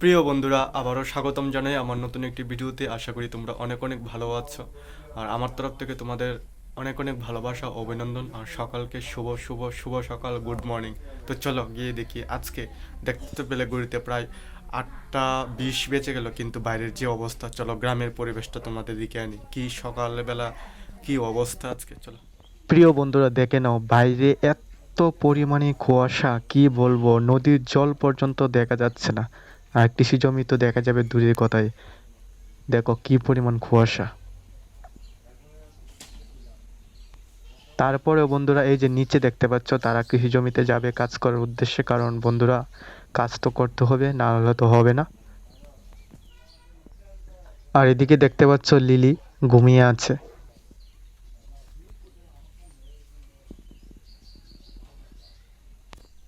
প্রিয় বন্ধুরা, আবারও স্বাগতম জানাই আমার নতুন একটি ভিডিওতে। আশা করি তোমরা অনেক অনেক ভালো আছো। আর আমার তরফ থেকে তোমাদের অনেক অনেক ভালোবাসা, অভিনন্দন, আর সকালকে শুভ শুভ শুভ সকাল, গুড মর্নিং। তো চলো গিয়ে দেখি আজকে দেখতে তো পেলে ঘুরিতে প্রায় আটটা বিশ বেজে গেল, কিন্তু বাইরের যে অবস্থা, চলো গ্রামের পরিবেশটা তোমাদের দিকে আনি। কি সকালবেলা, কি অবস্থা আজকে? চলো। প্রিয় বন্ধুরা, দেখে নাও, বাইরে এত পরিমাণে কুয়াশা, কি বলব, নদীর জল পর্যন্ত দেখা যাচ্ছে না। আর কৃষি জমি তো দেখা যাবে দূরের কথায় দেখো কি পরিমাণ কুয়াশা। তারপরে বন্ধুরা, এই যে নিচে দেখতে পাচ্ছ, তারা কৃষি জমিতে যাবে কাজ করার উদ্দেশ্যে, কারণ বন্ধুরা, কাজ তো করতে হবে, না হলে তো হবে না। আর এদিকে দেখতে পাচ্ছ, লিলি ঘুমিয়ে আছে।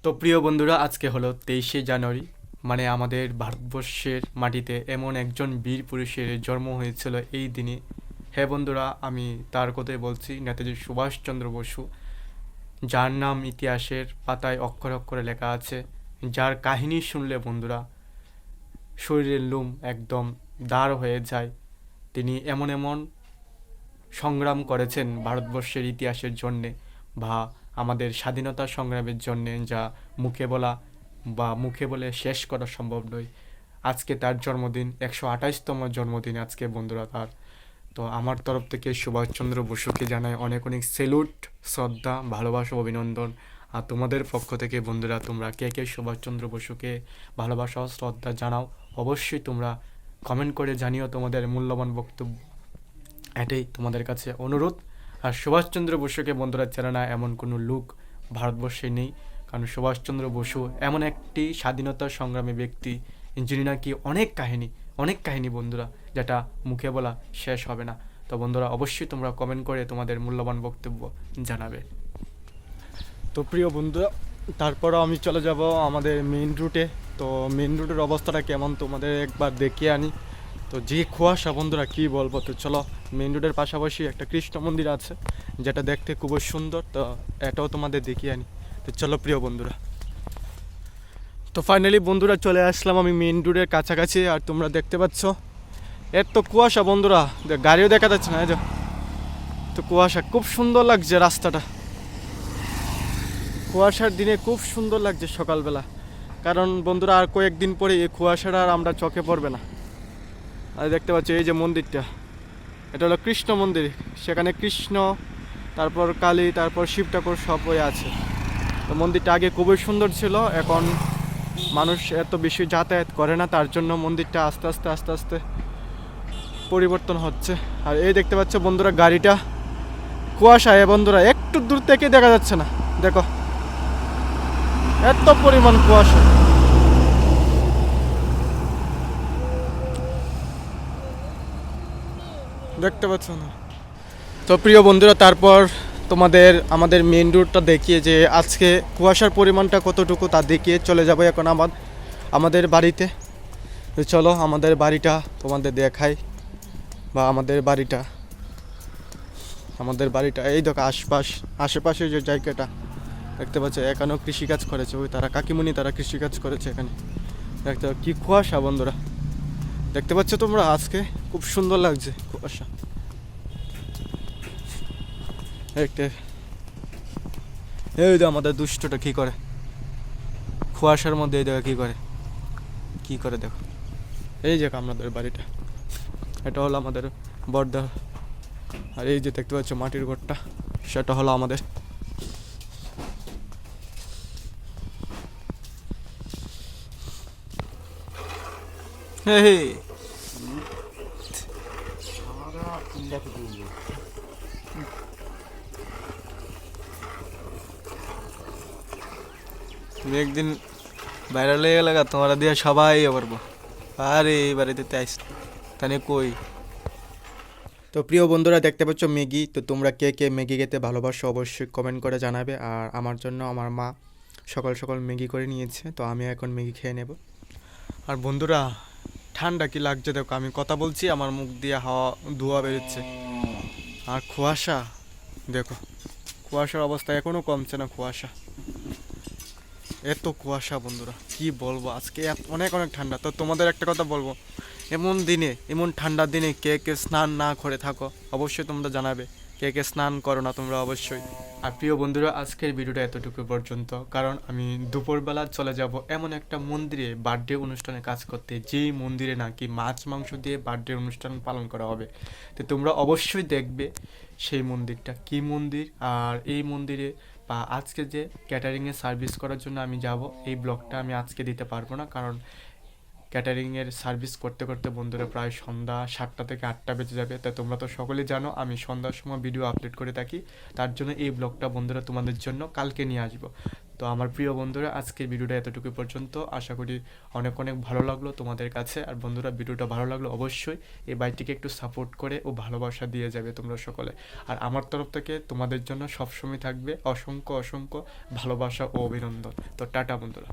তো প্রিয় বন্ধুরা, আজকে হলো তেইশে জানুয়ারি। মানে আমাদের ভারতবর্ষের মাটিতে এমন একজন বীর পুরুষের জন্ম হয়েছিল এই দিনে। হ্যাঁ বন্ধুরা, আমি তার কথাই বলছি। নেতাজি সুভাষচন্দ্র বসু, যার নাম ইতিহাসের পাতায় অক্ষরে অক্ষরে লেখা আছে। যার কাহিনী শুনলে বন্ধুরা, শরীরের লোম একদম দাঁড় হয়ে যায়। তিনি এমন এমন সংগ্রাম করেছেন ভারতবর্ষের ইতিহাসের জন্যে বা আমাদের স্বাধীনতা সংগ্রামের জন্যে যা মুখে বলা বা মুখে বলে শেষ করা সম্ভব নয়। আজকে তার জন্মদিন, একশো আঠাশতম জন্মদিন আজকে বন্ধুরা তার। তো আমার তরফ থেকে সুভাষচন্দ্র বসুকে জানাই অনেক অনেক সেলুট শ্রদ্ধা, ভালোবাসা, অভিনন্দন। আর তোমাদের পক্ষ থেকে বন্ধুরা, তোমরা কে কে সুভাষচন্দ্র বসুকে ভালোবাসা শ্রদ্ধা জানাও, অবশ্যই তোমরা কমেন্ট করে জানিও তোমাদের মূল্যবান বক্তব্য। এটাই তোমাদের কাছে অনুরোধ। আর সুভাষচন্দ্র বসুকে বন্ধুরা চেনে না, এমন কোনো লোক ভারতবর্ষে নেই। কারণ সুভাষচন্দ্র বসু এমন একটি স্বাধীনতা সংগ্রামী ব্যক্তি, যিনি নাকি অনেক কাহিনী অনেক কাহিনী বন্ধুরা, যেটা মুখে বলা শেষ হবে না। তো বন্ধুরা, অবশ্যই তোমরা কমেন্ট করে তোমাদের মূল্যবান বক্তব্য জানাবে। তো প্রিয় বন্ধুরা, তারপরও আমি চলে যাব আমাদের মেন রুটে তো মেন রুটের অবস্থাটা কেমন তোমাদের একবার দেখিয়ে আনি। তো যে কুয়াশা বন্ধুরা, কি বলব? তো চলো মেন রোডের পাশাপাশি একটা কৃষ্ণ মন্দির আছে, যেটা দেখতে খুবই সুন্দর। তো এটাও তোমাদের দেখিয়ে আনি। তো চলো প্রিয় বন্ধুরা। তো ফাইনালি বন্ধুরা চলে আসলাম আমি মেইন রোডের কাছাকাছি, আর তোমরা দেখতে পাচ্ছ, এর তো কুয়াশা বন্ধুরা গাড়িও দেখা যাচ্ছে না তো কুয়াশা, খুব সুন্দর লাগছে রাস্তাটা। কুয়াশার দিনে খুব সুন্দর লাগছে সকালবেলা। কারণ বন্ধুরা, আর কয়েকদিন পরে এই কুয়াশাটা আর আমরা চোখে পড়বে না। আর দেখতে পাচ্ছি এই যে মন্দিরটা, এটা হলো কৃষ্ণ মন্দির। সেখানে কৃষ্ণ, তারপর কালী, তারপর শিব ঠাকুর সব ওই আছে। তো মন্দিরটা আগে খুবই সুন্দর ছিল, এখন মানুষ এত বেশি যাতায়াত করে না, তার জন্য মন্দিরটা আস্তে আস্তে আস্তে আস্তে পরিবর্তন হচ্ছে। আর এই দেখতে পাচ্ছ বন্ধুরা গাড়িটা, কুয়াশায় বন্ধুরা একটু দূর থেকে দেখা যাচ্ছে না, দেখো। এত পরিমাণ কুয়াশা। দেখতে পাচ্ছ না? তো প্রিয় বন্ধুরা, তারপর তোমাদের আমাদের মেন রুটটা দেখিয়ে যে আজকে কুয়াশার পরিমাণটা কতটুকু তা দেখিয়ে চলে যাব এখন আমার আমাদের বাড়িতে। চলো আমাদের বাড়িটা তোমাদের দেখাই বা আমাদের বাড়িটা। আমাদের বাড়িটা এই দেখো আশপাশ আশেপাশে যে জায়গাটা দেখতে পাচ্ছ এখানেও কৃষিকাজ করেছে। ওই তারা কাকিমুনি তারা কৃষিকাজ করেছে এখানে। দেখতে পাচ্ছ, কি কুয়াশা বন্ধুরা। দেখতে পাচ্ছ তোমরা আজকে খুব সুন্দর লাগছে কুয়াশা। একটা। এই যে আমাদের দুষ্টটা কি করে? কুয়াশার মধ্যে এই দেখো কি করে? কি করে দেখো। এই যে আমাদের বাড়িটা। এটা হলো আমাদের বর্দা আর এই যে দেখতে পাচ্ছ মাটির ঘরটা, সেটা হলো আমাদের। এই। তুমি একদিন ভাইরাল হয়ে গেলে তোমার দিয়ে সবাই করব আরে এই বাড়িতে তাইস তাহলে কই? তো প্রিয় বন্ধুরা দেখতে পাচ্ছ ম্যাগি। তো তোমরা কে কে ম্যাগি খেতে ভালোবাসো অবশ্যই কমেন্ট করে জানাবে। আর আমার জন্য আমার মা সকাল সকাল ম্যাগি করে নিয়েছে তো আমি এখন ম্যাগি খেয়ে নেব। আর বন্ধুরা ঠান্ডা কি লাগছে দেখো আমি কথা বলছি আমার মুখ দিয়ে হাওয়া ধোয়া বেরোচ্ছে। আর কুয়াশা দেখো কুয়াশার অবস্থা এখনও কমছে না কুয়াশা। এত কুয়াশা বন্ধুরা, কি বলব? আজকে অনেক অনেক ঠান্ডা। তো তোমাদের একটা কথা বলব, এমন দিনে, এমন ঠান্ডার দিনে কে কে স্নান না করে থাকো, অবশ্যই তোমরা জানাবে। কে কে স্নান করো না তোমরা অবশ্যই। আর প্রিয় বন্ধুরা, আজকের ভিডিওটা এতটুকু পর্যন্ত, কারণ আমি দুপুরবেলা চলে যাব এমন একটা মন্দিরে বার্থডে অনুষ্ঠানে কাজ করতে, যেই মন্দিরে নাকি মাছ, মাংস দিয়ে বার্থডে অনুষ্ঠান পালন করা হবে। তো তোমরা অবশ্যই দেখবে সেই মন্দিরটা। কি মন্দির? আর এই মন্দিরে বা আজকে যে ক্যাটারিংয়ের সার্ভিস করার জন্য আমি যাব, এই ব্লগটা আমি আজকে দিতে পারব না। কারণ ক্যাটারিংয়ের সার্ভিস করতে করতে বন্ধুরা প্রায় সন্ধ্যা সাতটা থেকে আটটা বেজে যাবে। তা তোমরা তো সকলেই জানো, আমি সন্ধ্যার সময় ভিডিও আপলোড করে থাকি। তার জন্য এই ব্লগটা বন্ধুরা তোমাদের জন্য কালকে নিয়ে আসব। তো আমার প্রিয় বন্ধুরা, আজকের ভিডিওটা এতটুকু পর্যন্ত। আশা করি অনেক অনেক ভালো লাগল তোমাদের কাছে। আর বন্ধুরা ভিডিওটা ভালো লাগল অবশ্যই এই বাইকটিকে একটু সাপোর্ট করে ও ভালোবাসা দিয়ে যাবে তোমরা সকলে। আর আমার তরফ থেকে তোমাদের জন্য সবসময় থাকবে অসংখ্য অসংখ্য ভালোবাসা ও অভিনন্দন। তো টাটা বন্ধুরা।